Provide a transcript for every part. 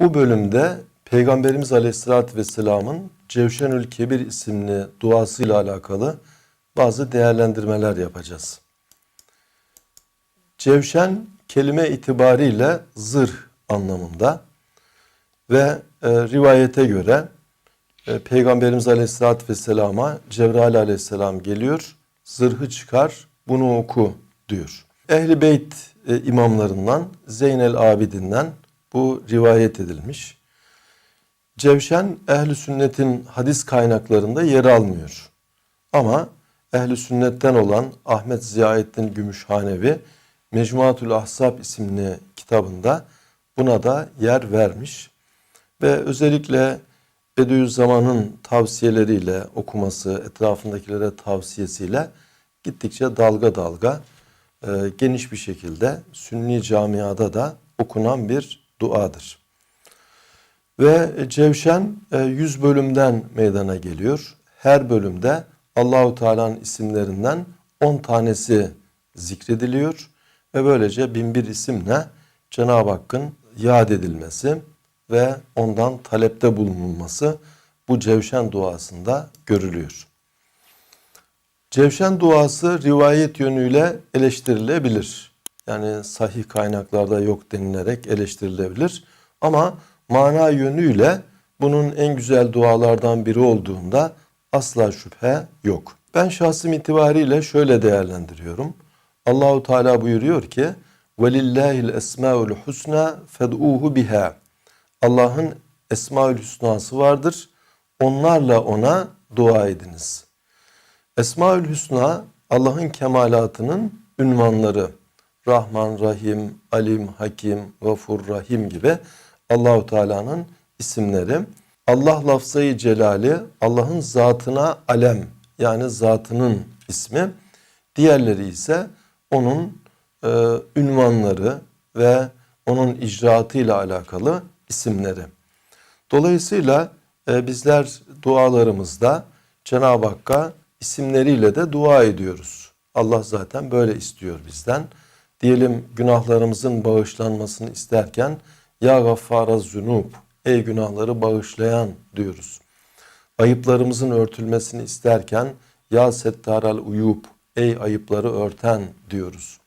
Bu bölümde Peygamberimiz Aleyhisselatü Vesselam'ın Cevşenül Kebir isimli duasıyla alakalı bazı değerlendirmeler yapacağız. Cevşen kelime itibariyle zırh anlamında ve e, rivayete göre e, Peygamberimiz Aleyhisselatü Vesselam'a Cebrail Aleyhisselam geliyor, zırhı çıkar, bunu oku diyor. Ehli Beyt e, imamlarından Zeynel Abidin'den bu rivayet edilmiş. Cevşen ehli sünnetin hadis kaynaklarında yer almıyor. Ama ehli sünnetten olan Ahmet Ziyaettin Gümüşhanevi Mecmuatül Ahsab isimli kitabında buna da yer vermiş. Ve özellikle Bediüzzaman'ın tavsiyeleriyle okuması, etrafındakilere tavsiyesiyle gittikçe dalga dalga e, geniş bir şekilde Sünni camiada da okunan bir duadır. Ve Cevşen e, 100 bölümden meydana geliyor. Her bölümde Allahu Teala'nın isimlerinden 10 tanesi zikrediliyor ve böylece bin bir isimle Cenab-ı Hakk'ın yad edilmesi ve ondan talepte bulunulması bu Cevşen duasında görülüyor. Cevşen duası rivayet yönüyle eleştirilebilir. Yani sahih kaynaklarda yok denilerek eleştirilebilir. Ama mana yönüyle bunun en güzel dualardan biri olduğunda asla şüphe yok. Ben şahsım itibariyle şöyle değerlendiriyorum. Allahu Teala buyuruyor ki: "Velillahil esmaul husna fed'uhu biha." Allah'ın esmaül hüsnası vardır. Onlarla ona dua ediniz. Esmaül hüsna Allah'ın kemalatının ünvanları. Rahman, Rahim, Alim, Hakim, Gafur, Rahim gibi Allahu Teala'nın isimleri. Allah lafzayı celali Allah'ın zatına alem yani zatının ismi. Diğerleri ise onun e, ünvanları ve onun icraatıyla alakalı isimleri. Dolayısıyla e, bizler dualarımızda Cenab-ı Hakk'a isimleriyle de dua ediyoruz. Allah zaten böyle istiyor bizden. Diyelim günahlarımızın bağışlanmasını isterken Ya gaffara zunub ey günahları bağışlayan diyoruz. Ayıplarımızın örtülmesini isterken Ya settaral uyub ey ayıpları örten diyoruz.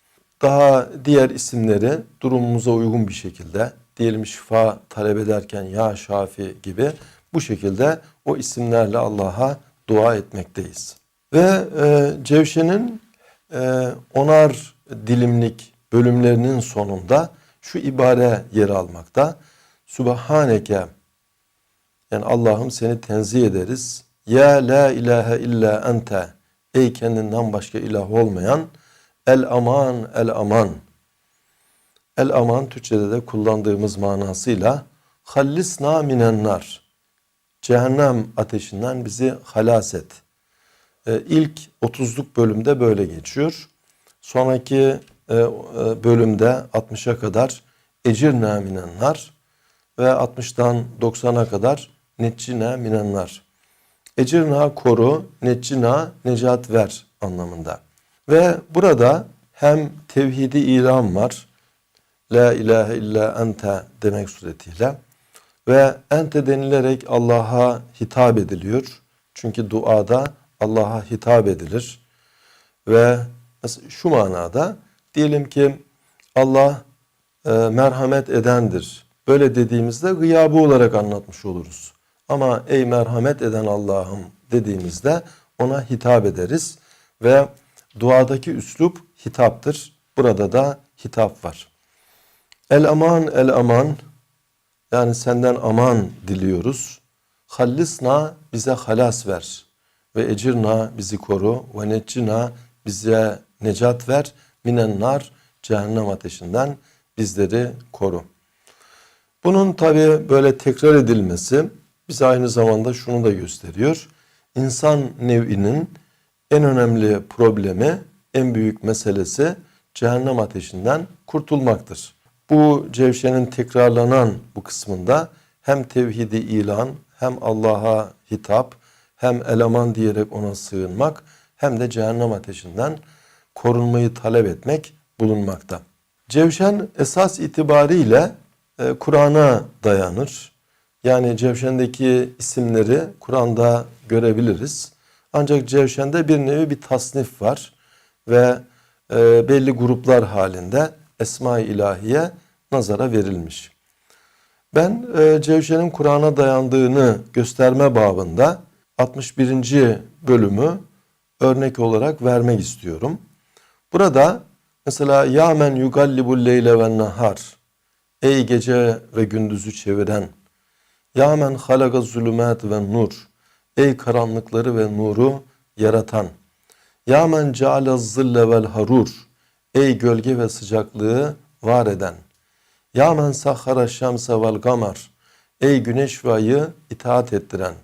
Daha diğer isimleri durumumuza uygun bir şekilde diyelim şifa talep ederken Ya Şafi gibi bu şekilde o isimlerle Allah'a dua etmekteyiz. Ve e, Cevşen'in e, onar dilimlik bölümlerinin sonunda şu ibare yer almakta. Subhaneke yani Allah'ım seni tenzih ederiz. Ya la ilahe illa ente ey kendinden başka ilah olmayan el aman el aman el aman Türkçe'de de kullandığımız manasıyla hallisna minen cehennem ateşinden bizi halas et. Ee, ilk 30'luk bölümde böyle geçiyor. Sonraki e, e, bölümde 60'a kadar ecirna minennar ve 60'dan 90'a kadar neccina minennar. Ecirna koru, neccina necat ver anlamında. Ve burada hem tevhidi ilan var. La ilahe illa ente demek suretiyle. Ve ente denilerek Allah'a hitap ediliyor. Çünkü duada Allah'a hitap edilir. Ve şu manada diyelim ki Allah e, merhamet edendir. Böyle dediğimizde gıyabı olarak anlatmış oluruz. Ama ey merhamet eden Allah'ım dediğimizde ona hitap ederiz. Ve duadaki üslup hitaptır. Burada da hitap var. El aman el aman yani senden aman diliyoruz. Hallisna bize halas ver ve ecirna bizi koru ve neccina bize necat ver minen nar cehennem ateşinden bizleri koru. Bunun tabi böyle tekrar edilmesi bize aynı zamanda şunu da gösteriyor. İnsan nev'inin en önemli problemi, en büyük meselesi cehennem ateşinden kurtulmaktır. Bu cevşenin tekrarlanan bu kısmında hem tevhidi ilan hem Allah'a hitap hem eleman diyerek ona sığınmak hem de cehennem ateşinden korunmayı talep etmek bulunmakta. Cevşen esas itibariyle e, Kur'an'a dayanır. Yani Cevşen'deki isimleri Kur'an'da görebiliriz. Ancak Cevşen'de bir nevi bir tasnif var ve e, belli gruplar halinde Esma-i İlahiye nazara verilmiş. Ben e, Cevşen'in Kur'an'a dayandığını gösterme babında 61. bölümü örnek olarak vermek istiyorum. Burada mesela ya men yugallibul leyle ve nahar ey gece ve gündüzü çeviren ya men halaga zulümat ve nur ey karanlıkları ve nuru yaratan ya men ceale zille vel harur ey gölge ve sıcaklığı var eden ya men sahhara şemse vel gamar ey güneş ve ayı itaat ettiren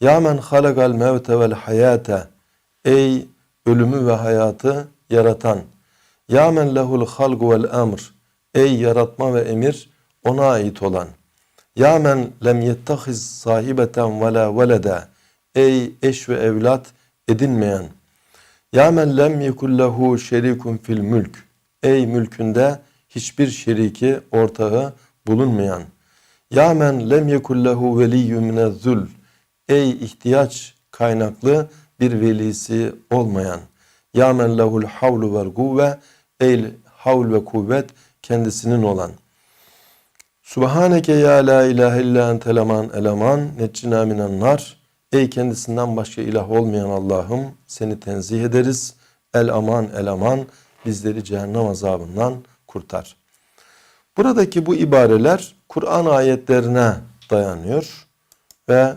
ya men halagal mevte vel hayate ey ölümü ve hayatı yaratan ya men lehul halgu vel emr ey yaratma ve emir ona ait olan. Ya men lem yettehiz sahibeten ve la velede ey eş ve evlat edinmeyen. Ya men lem yekullehu şerikun fil mülk ey mülkünde hiçbir şeriki ortağı bulunmayan. Ya men lem yekullehu veliyyun minezzül ey ihtiyaç kaynaklı bir velisi olmayan ya men lehul havlu vel kuvve ey havl ve kuvvet kendisinin olan Subhaneke ya la ilahe illa ente eleman eleman neccina minen Ey kendisinden başka ilah olmayan Allah'ım seni tenzih ederiz. El aman el aman bizleri cehennem azabından kurtar. Buradaki bu ibareler Kur'an ayetlerine dayanıyor ve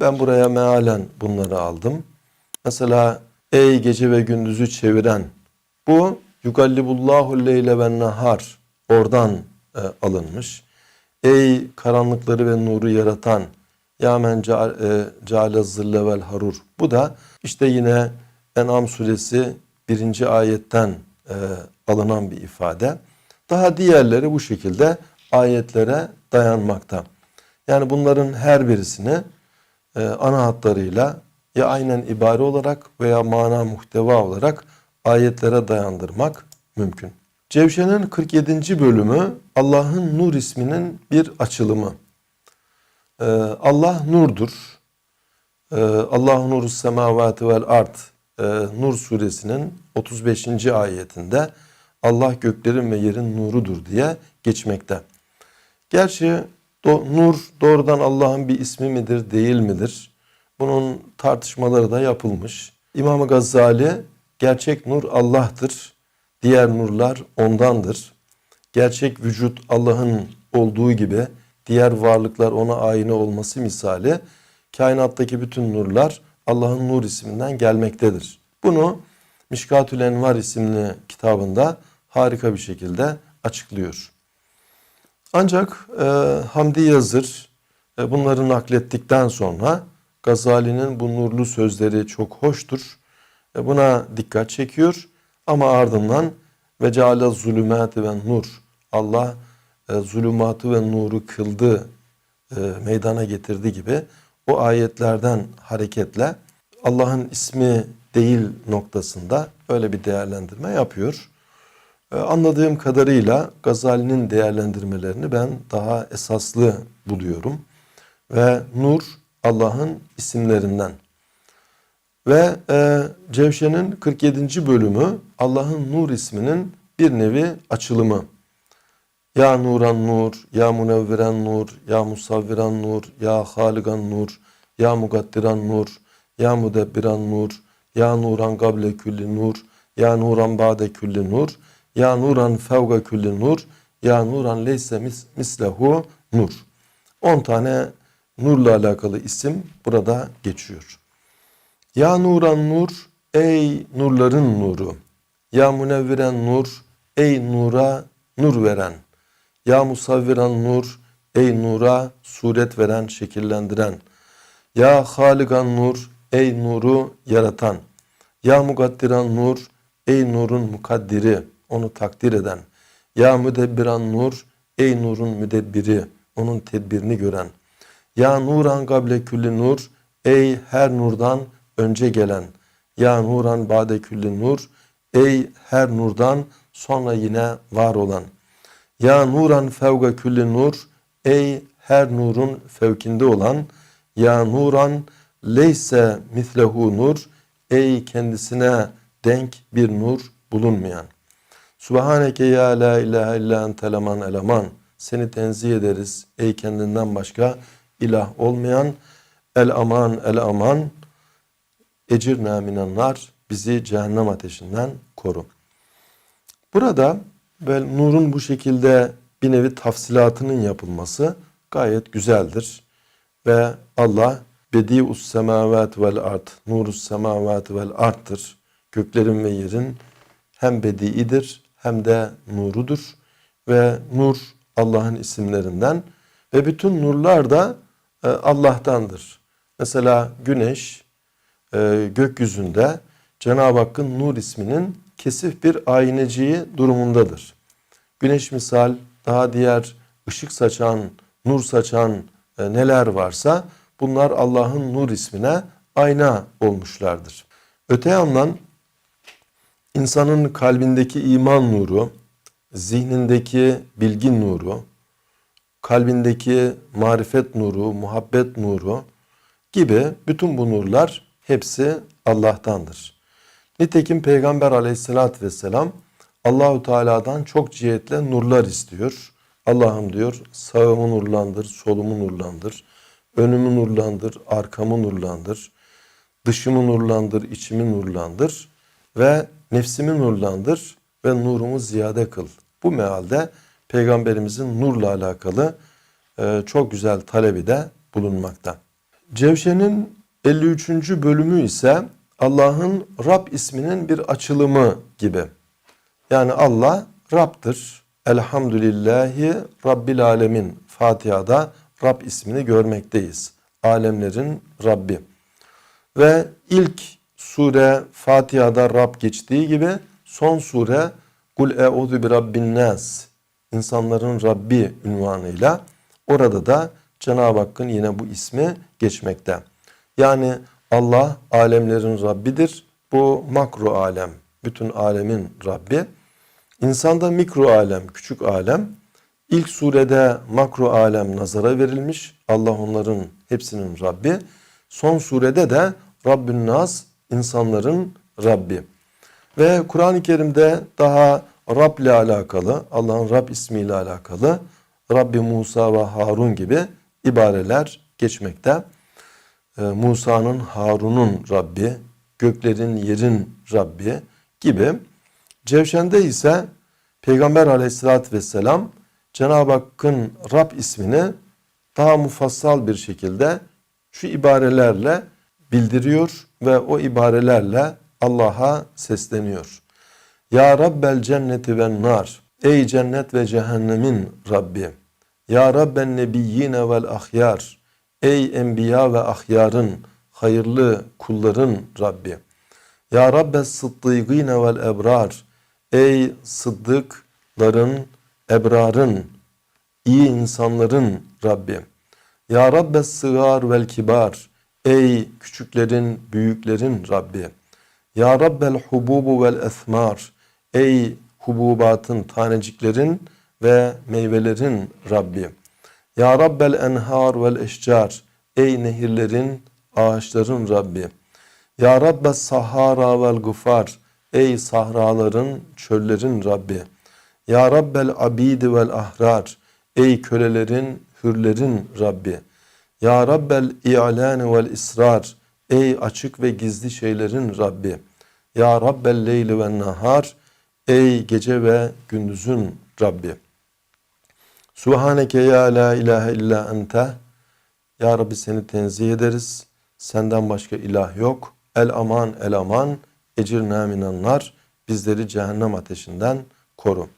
ben buraya mealen bunları aldım. Mesela ey gece ve gündüzü çeviren bu yugallibullahu leyle ve nahar oradan e, alınmış. Ey karanlıkları ve nuru yaratan ya men ceale zille vel harur. Bu da işte yine En'am suresi birinci ayetten e, alınan bir ifade. Daha diğerleri bu şekilde ayetlere dayanmakta. Yani bunların her birisini e, ana hatlarıyla ya aynen ibare olarak veya mana muhteva olarak ayetlere dayandırmak mümkün. Cevşen'in 47. bölümü Allah'ın nur isminin bir açılımı. Ee, Allah nurdur. Ee, Allah nuru semavati vel ard. Ee, nur suresinin 35. ayetinde Allah göklerin ve yerin nurudur diye geçmekte. Gerçi do, nur doğrudan Allah'ın bir ismi midir değil midir? Bunun tartışmaları da yapılmış. İmam Gazali gerçek nur Allah'tır. Diğer nurlar ondandır. Gerçek vücut Allah'ın olduğu gibi diğer varlıklar ona aynı olması misali kainattaki bütün nurlar Allah'ın nur isminden gelmektedir. Bunu Mişkatül Envar isimli kitabında harika bir şekilde açıklıyor. Ancak e, Hamdi Yazır e, bunları naklettikten sonra Gazali'nin bu nurlu sözleri çok hoştur. E, buna dikkat çekiyor ama ardından ve ceale zulümati ve nur Allah e, zulümatı ve nuru kıldı, e, meydana getirdi gibi o ayetlerden hareketle Allah'ın ismi değil noktasında öyle bir değerlendirme yapıyor. E, anladığım kadarıyla Gazali'nin değerlendirmelerini ben daha esaslı buluyorum. Ve nur Allah'ın isimlerinden. Ve e, Cevşen'in 47. bölümü Allah'ın nur isminin bir nevi açılımı. Ya nuran nur, ya munevviren nur, ya musavviran nur, ya haligan nur, ya mugaddiran nur, ya mudebbiran nur, ya nuran gable külli nur, ya nuran ba'de külli nur, ya nuran fevga külli nur, ya nuran leyse mis, mislehu nur. 10 tane nurla alakalı isim burada geçiyor. Ya nuran nur, ey nurların nuru. Ya munevviren nur, ey nura nur veren. Ya musavviran nur, ey nura suret veren, şekillendiren. Ya haligan nur, ey nuru yaratan. Ya mugaddiran nur, ey nurun mukaddiri, onu takdir eden. Ya müdebbiran nur, ey nurun müdebbiri, onun tedbirini gören. Ya nuran gable külli nur, ey her nurdan önce gelen. Ya nuran bade külli nur, ey her nurdan sonra yine var olan.'' Ya nuran fevga külli nur. Ey her nurun fevkinde olan. Ya nuran leyse mislehu nur. Ey kendisine denk bir nur bulunmayan. Subhaneke ya la ilahe illa ente eleman eleman. Seni tenzih ederiz ey kendinden başka ilah olmayan. El aman el aman. Ecirna minennar. Bizi cehennem ateşinden koru. Burada böyle nurun bu şekilde bir nevi tafsilatının yapılması gayet güzeldir. Ve Allah bedi'us semavat vel art, nurus semavat vel arttır. Göklerin ve yerin hem bedi'idir hem de nurudur. Ve nur Allah'ın isimlerinden ve bütün nurlar da e, Allah'tandır. Mesela güneş e, gökyüzünde Cenab-ı Hakk'ın nur isminin kesif bir ayneciği durumundadır. Güneş misal daha diğer ışık saçan, nur saçan e, neler varsa bunlar Allah'ın nur ismine ayna olmuşlardır. Öte yandan insanın kalbindeki iman nuru, zihnindeki bilgi nuru, kalbindeki marifet nuru, muhabbet nuru gibi bütün bu nurlar hepsi Allah'tandır. Nitekim Peygamber aleyhissalatü vesselam Allahu Teala'dan çok cihetle nurlar istiyor. Allah'ım diyor sağımı nurlandır, solumu nurlandır, önümü nurlandır, arkamı nurlandır, dışımı nurlandır, içimi nurlandır ve nefsimi nurlandır ve nurumu ziyade kıl. Bu mealde Peygamberimizin nurla alakalı e, çok güzel talebi de bulunmakta. Cevşen'in 53. bölümü ise Allah'ın Rab isminin bir açılımı gibi. Yani Allah Rab'dır. Elhamdülillahi Rabbil Alemin. Fatiha'da Rab ismini görmekteyiz. Alemlerin Rabbi. Ve ilk sure Fatiha'da Rab geçtiği gibi son sure Kul e'udhu bi rabbin nas. İnsanların Rabbi ünvanıyla orada da Cenab-ı Hakk'ın yine bu ismi geçmekte. Yani Allah alemlerin Rabbidir. Bu makro alem, bütün alemin Rabbi. İnsanda mikro alem, küçük alem. İlk surede makro alem nazara verilmiş. Allah onların hepsinin Rabbi. Son surede de Rabbün Nas, insanların Rabbi. Ve Kur'an-ı Kerim'de daha Rab ile alakalı, Allah'ın Rab ismiyle alakalı Rabbi Musa ve Harun gibi ibareler geçmekte. Ee, Musa'nın Harun'un Rabbi, göklerin yerin Rabbi gibi. Cevşen'de ise Peygamber aleyhissalatü vesselam Cenab-ı Hakk'ın Rab ismini daha mufassal bir şekilde şu ibarelerle bildiriyor ve o ibarelerle Allah'a sesleniyor. Ya Rabbel cenneti ve nar. Ey cennet ve cehennemin Rabbi. Ya Rabben nebiyyine vel ahyar. Ey enbiya ve ahyarın, hayırlı kulların Rabbi. Ya Rabbes sıddıgîne vel ebrar. Ey sıddıkların, ebrarın, iyi insanların Rabbi. Ya Rabbes sıgar vel kibar. Ey küçüklerin, büyüklerin Rabbi. Ya Rabbel hububu vel esmar. Ey hububatın, taneciklerin ve meyvelerin Rabbi. Ya Rabbel enhar vel eşcar. Ey nehirlerin, ağaçların Rabbi. Ya Rabbes sahara vel gufar. Ey sahraların, çöllerin Rabbi. Ya Rabbel abidi vel ahrar. Ey kölelerin, hürlerin Rabbi. Ya Rabbel i'lani vel israr. Ey açık ve gizli şeylerin Rabbi. Ya Rabbel leyli ve nahar. Ey gece ve gündüzün Rabbi. Subhaneke ya la ilahe illa ente. Ya Rabbi seni tenzih ederiz. Senden başka ilah yok. El aman el aman. Ecirna minennar. Bizleri cehennem ateşinden koru.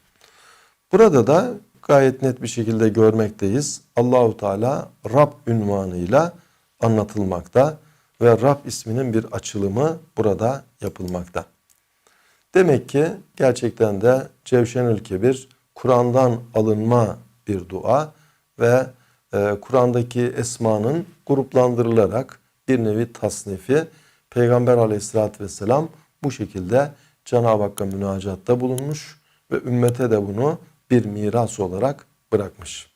Burada da gayet net bir şekilde görmekteyiz. Allahu Teala Rab ünvanıyla anlatılmakta ve Rab isminin bir açılımı burada yapılmakta. Demek ki gerçekten de Cevşenül Kebir Kur'an'dan alınma bir dua ve e, Kur'an'daki esmanın gruplandırılarak bir nevi tasnifi Peygamber aleyhissalatü vesselam bu şekilde Cenab-ı Hakk'a münacatta bulunmuş ve ümmete de bunu bir miras olarak bırakmış.